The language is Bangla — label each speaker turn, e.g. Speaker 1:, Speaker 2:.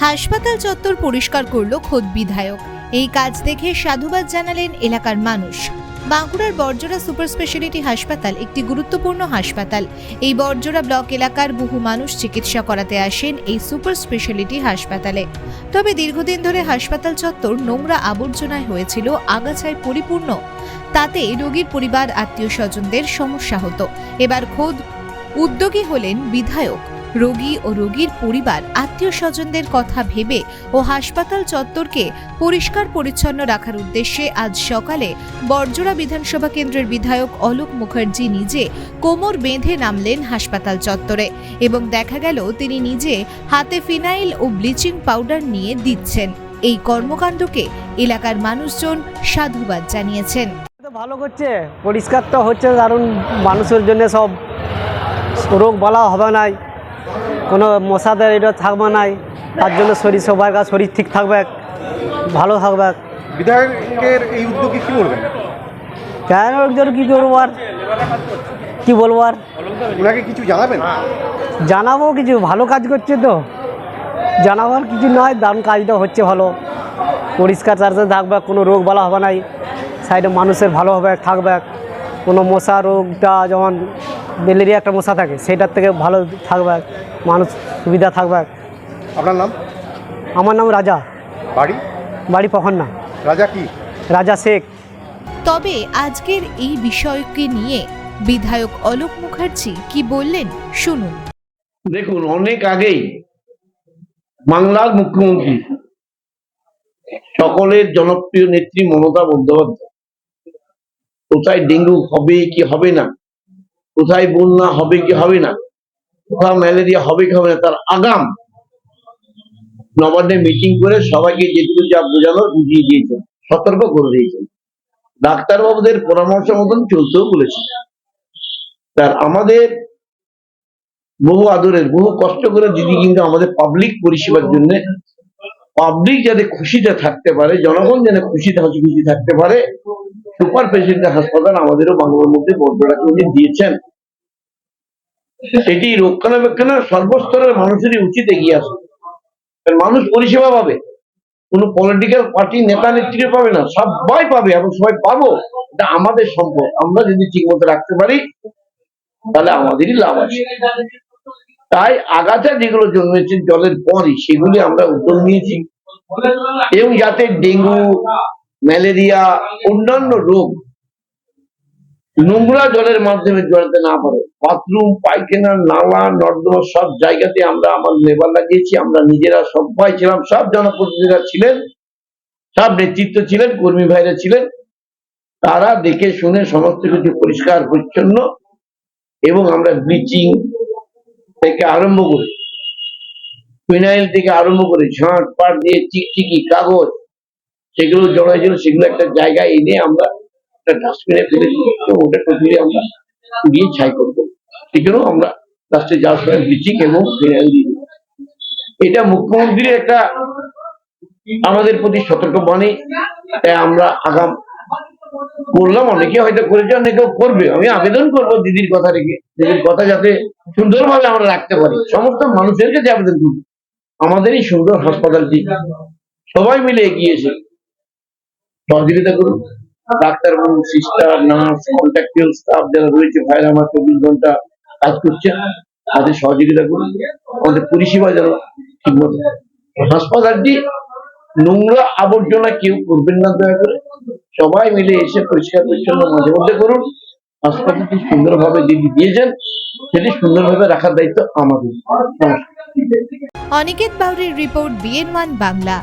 Speaker 1: হাসপাতাল চত্বর পরিষ্কার করল খোদ বিধায়ক। এই কাজ দেখে সাধুবাদ জানালেন এলাকার মানুষ। বাঁকুড়ার বর্জরা সুপার স্পেশালিটি হাসপাতাল একটি গুরুত্বপূর্ণ হাসপাতাল। এই বর্জরা ব্লক এলাকার বহু মানুষ চিকিৎসা করাতে আসেন এই সুপার স্পেশালিটি হাসপাতালে। তবে দীর্ঘদিন ধরে হাসপাতাল চত্বর নোংরা আবর্জনায় হয়েছিল, আগাছায় পরিপূর্ণ। তাতে রোগীর পরিবার, আত্মীয় স্বজনদের সমস্যা হতো। এবার খোদ উদ্যোগী হলেন বিধায়ক। রোগী ও রোগীর পরিবার, আত্মীয় স্বজনদের কথা ভেবে ও হাসপাতাল চত্বরকে পরিষ্কার পরিচ্ছন্ন রাখার উদ্দেশ্যে আজ সকালে বর্জরা বিধানসভা কেন্দ্রের বিধায়ক অলোক মুখার্জি নিজে কোমর বেঁধে নামলেন হাসপাতাল চত্বরে এবং দেখা গেল তিনি নিজে হাতে ফিনাইল ও ব্লিচিং পাউডার নিয়ে দিচ্ছেন। এই কর্মকাণ্ডকে এলাকার মানুষজন সাধুবাদ জানিয়েছেন।
Speaker 2: ভালো করছে, পরিষ্কার তো হচ্ছে দারুণ মানুষের জন্য সব রোগ বলা হবে নাই। কোনো মশাদের এটা থাকবে নাই। তার জন্য শরীর সবার কাছে শরীর ঠিক থাকবে ভালো থাকবে।
Speaker 3: বিধায়কের এই উদ্যোগে কি বলবেন?
Speaker 2: কেন একজন কী করব আর? কী বলব আর?
Speaker 3: ওনাকে কিছু জানাবেন?
Speaker 2: জানাব কিছু ভালো কাজ করছে তো। জানাবার কিছু নয় দারুণ কাজটা হচ্ছে ভালো। পরিষ্কার চার্জে থাকবে কোনো রোগ বলা হবে নাই। সাইডে মানুষের ভালো হবে থাকবে। কোনো মশা রোগটা যেমন ম্যালেরিয়া একটা মশা থাকে সেটার থেকে ভালো থাকবে মানুষ সুবিধা থাকবে।
Speaker 3: আপনার নাম?
Speaker 2: আমার নাম রাজা।
Speaker 3: বাড়ি?
Speaker 2: বাড়ি পখন না
Speaker 3: রাজা কি?
Speaker 2: রাজা শেখ।
Speaker 1: তবে আজকের এই বিষয়কে নিয়ে বিধায়ক অলোক মুখার্জি কি বললেন শুনুন।
Speaker 4: দেখুন অনেক আগেই বাংলার মুখ্যমন্ত্রী সকলের জনপ্রিয় নেত্রী মমতা বন্দ্যোপাধ্যায়। কোথায় ডেঙ্গু হবে কি হবে না কোথায় বন্যা হবে কি হবে না? কোথাও ম্যালেরিয়া হবে কি হবে না? তার আগাম নবান্নে মিটিং করে সবাইকে যেটুকু যা বোঝানোর বুঝিয়ে দিয়েছেন, সতর্ক করে দিয়েছেন। ডাক্তারবাবুদের পরামর্শ মতন চলতেও বলেছেন তার আমাদের বহু আদরের, বহু কষ্ট করে দিদি কিন্তু আমাদের পাবলিক পরিষেবার জন্য পাবলিক যাতে খুশিতে থাকতে পারে, জনগণ যেন খুশিতে হাসি খুশি থাকতে পারে সুপার স্পেশালিটি হাসপাতাল আমাদেরও বাংলার মধ্যে বর্জরাকে উনি দিয়েছেন। এটি রক্ষণাবেক্ষণে সর্বস্তরের মানুষেরই উচিত এগিয়ে আসে। মানুষ পরিষেবা পাবে। কোনো পলিটিক্যাল পার্টি নেতা নেত্রী পাবে না। সবাই পাবে এবং সবাই পাবো। এটা আমাদের সম্পদ। আমরা যদি ঠিক মতো রাখতে পারি, তাহলে আমাদেরই লাভ আছে। তাই আগাছা যেগুলো জন্মেছে জলের পরই সেগুলি আমরা উদ্যোগ নিয়েছি। এবং যাতে ডেঙ্গু ম্যালেরিয়া, অন্যান্য রোগ নোংরা জলের মাধ্যমে জড়াতে না পারে। বাথরুম পায়খানা নালা, নর্দমা সব জায়গাতে আমরা আমার লেবার লাগিয়েছি, আমরা নিজেরা সবাই ছিলাম, সব জনপ্রতিনিধিরা ছিলেন, সব নেতৃত্ব ছিলেন, কর্মী ভাইরা ছিলেন। তারা দেখে শুনে সমস্ত কিছু পরিষ্কার, পরিচ্ছন্ন এবং আমরা ব্লিচিং থেকে আরম্ভ করি। ফিনাইল থেকে আরম্ভ করে ঝাঁট, পাট দিয়ে চিকচিকি কাগজ সেগুলো জড়াই ছিল সেগুলো একটা জায়গায় এনে আমরা একটা ডাস্টবিনে ফেলে ওটা টোটালি আমরা দিয়ে ছাই করব। সেই আমরা লাস্টে যাওয়ার সময় ব্লিচিং এবং ফিনাইল দিয়ে এটা মুখ্যমন্ত্রীর একটা আমাদের প্রতি সতর্ক বাণী, তাই আমরা আগাম করলাম। অনেকে হয়তো করেছে অনেকেও করবে। আমি আবেদন করব দিদির কথা রেখে। দিদির কথা যাতে সুন্দরভাবে আমরা রাখতে পারি। সমস্ত মানুষের কাছে আবেদন করব আমাদের এই সুন্দর হাসপাতালটি সবাই মিলে এগিয়েছে সহযোগিতা করুন। ডাক্তার এবং সিস্টার নার্স কন্ট্রাক্টুয়াল স্টাফ যারা রয়েছে ভাইরা আমার চব্বিশ ঘণ্টা কাজ করছে, তাদের সহযোগিতা করুন। আমাদের পরিষেবা যেন ঠিক মতো হাসপাতালটি নোংরা আবর্জনা কেউ করবেন না দয়া করে। সবাই মিলে এসে পরিষ্কার পরিচ্ছন্ন মাঝে মধ্যে করুন। হাসপাতালটি সুন্দরভাবে যদি দিয়েছেন, সেটি সুন্দরভাবে রাখার দায়িত্ব আমাদের।
Speaker 1: অনিকেত বাউরির রিপোর্ট বিএন ওয়ান বাংলা।